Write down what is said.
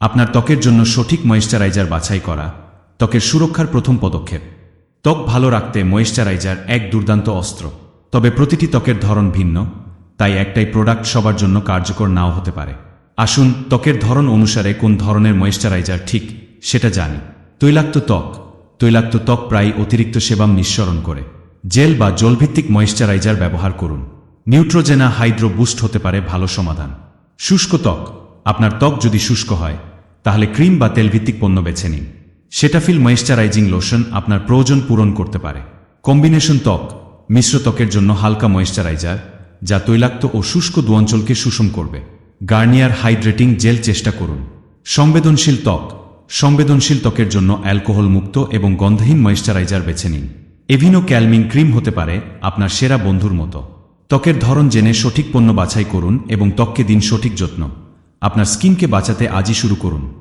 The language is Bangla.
আপনার ত্বকের জন্য সঠিক ময়েশ্চারাইজার বাছাই করা, ত্বকের সুরক্ষার প্রথম পদক্ষেপ। ত্বক ভালো রাখতে ময়েশ্চারাইজার এক দুর্দান্ত অস্ত্র। তবে প্রতিটি ত্বকের ধরন ভিন্ন, তাই একটাই প্রোডাক্ট সবার জন্য কার্যকর নাও হতে পারে। আসুন ত্বকের ধরন অনুসারে কোন ধরনের ময়েশ্চারাইজার ঠিক, সেটা জানি। তৈলাক্ত ত্বক। তৈলাক্ত ত্বক প্রায় অতিরিক্ত সেবাম নিঃসরণ করে। জেল বা জলভিত্তিক ময়েশ্চারাইজার ব্যবহার করুন। নিউট্রোজেনা হাইড্রো বুস্ট হতে পারে ভালো সমাধান। শুষ্ক ত্বক। আপনার ত্বক যদি শুষ্ক হয় তাহলে ক্রিম বা তেলভিত্তিক পণ্য বেছে নিন। সেটাফিল ময়েশ্চারাইজিং লোশন আপনার প্রয়োজন পূরণ করতে পারে। কম্বিনেশন ত্বক, মিশ্র ত্বকের জন্য হালকা ময়েশ্চারাইজার, যা তৈলাক্ত ও শুষ্ক দুঅঞ্চলকে সুষম করবে। গার্নিয়ার হাইড্রেটিং জেল চেষ্টা করুন। সংবেদনশীল ত্বক, সংবেদনশীল ত্বকের জন্য অ্যালকোহল মুক্ত এবং গন্ধহীন ময়েশ্চারাইজার বেছে নিন। এভিনো ক্যালমিন ক্রিম হতে পারে আপনার সেরা বন্ধুর মতো। ত্বকের ধরন জেনে সঠিক পণ্য বাছাই করুন এবং ত্বককে দিন সঠিক যত্ন। আপনার স্কিনকে বাঁচাতে আজই শুরু করুন।